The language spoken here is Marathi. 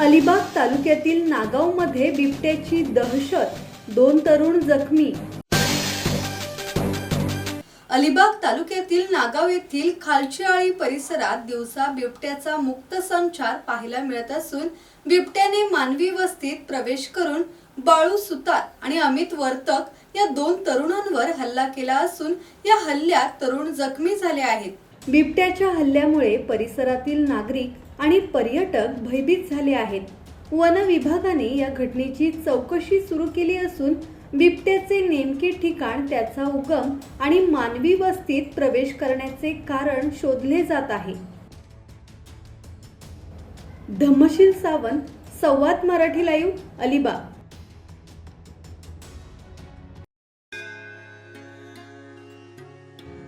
अलिबाग तालुक्यातील नागावमध्ये बिबट्याची दहशत दोन तरुण जखमी. अलिबाग तालुक्यातील नागाव येथील खालचेआळी परिसरात दिवसा बिबट्याचा मुक्त संचार पाहायला मिळत असून बिबट्याने मानवी वस्तीत प्रवेश करून बाळू सुतार आणि अमित वर्तक या दोन तरुणांवर हल्ला केला असून या हल्ल्यात तरुण जखमी झाले आहेत. बिबट्याच्या हल्ल्यामुळे परिसरातील नागरिक आणि पर्यटक भयभीत झाले आहेत. वन विभागाने या घटनेची चौकशी सुरू केली असून बिबट्याचे नेमके ठिकाण त्याचा उगम आणि मानवी वस्तीत प्रवेश करण्याचे कारण शोधले जात आहे. धम्मशील सावंत संवाद मराठी लाईव्ह अलिबाग.